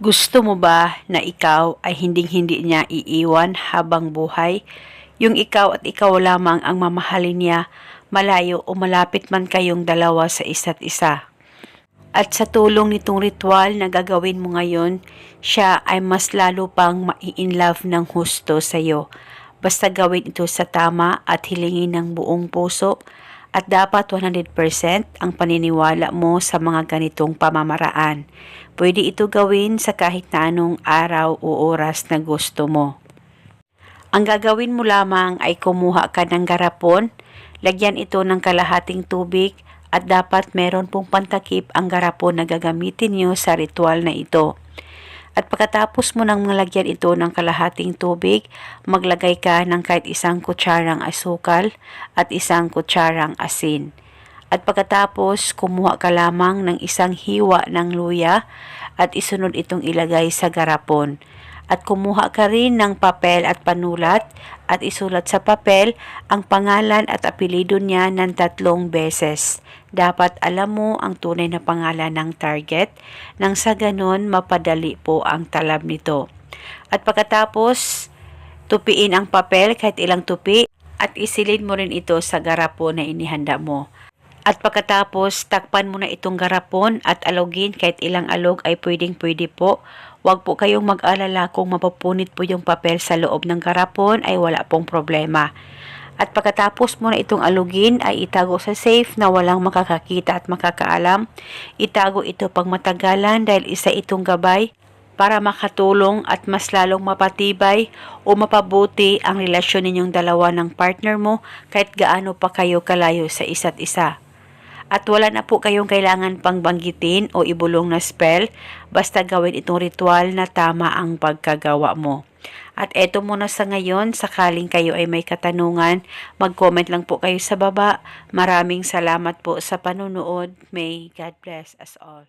Gusto mo ba na ikaw ay hinding-hindi niya iiwan habang buhay? Yung ikaw at ikaw lamang ang mamahalin niya, malayo o malapit man kayong dalawa sa isa't isa. At sa tulong nitong ritual na gagawin mo ngayon, siya ay mas lalo pang mai-inlove ng husto sa iyo. Basta gawin ito sa tama at hilingin ng buong puso at dapat 100% ang paniniwala mo sa mga ganitong pamamaraan. Pwede ito gawin sa kahit na anong araw o oras na gusto mo. Ang gagawin mo lamang ay kumuha ka ng garapon, lagyan ito ng kalahating tubig at dapat meron pong pantakip ang garapon na gagamitin niyo sa ritual na ito. At pagkatapos mo nang malagyan ito ng kalahating tubig, maglagay ka ng kahit isang kutsarang asukal at isang kutsarang asin. At pagkatapos, kumuha ka lamang ng isang hiwa ng luya at isunod itong ilagay sa garapon. At kumuha ka rin ng papel at panulat at isulat sa papel ang pangalan at apelido niya ng tatlong beses. Dapat alam mo ang tunay na pangalan ng target nang sa ganon mapadali po ang talab nito. At pagkatapos, tupiin ang papel kahit ilang tupi at isilid mo rin ito sa garapon na inihanda mo. At pagkatapos, takpan mo na itong garapon at alogin kahit ilang alog ay pwedeng pwede po. Huwag po kayong mag-alala kung mapupunit po yung papel sa loob ng garapon ay wala pong problema. At pagkatapos mo na itong alugin ay itago sa safe na walang makakakita at makakaalam. Itago ito pang matagalan dahil isa itong gabay para makatulong at mas lalong mapatibay o mapabuti ang relasyon ninyong dalawa ng partner mo kahit gaano pa kayo kalayo sa isa't isa. At wala na po kayong kailangan pang banggitin o ibulong na spell, basta gawin itong ritual na tama ang pagkagawa mo. At eto muna sa ngayon, sakaling kayo ay may katanungan, mag-comment lang po kayo sa baba. Maraming salamat po sa panunood. May God bless us all.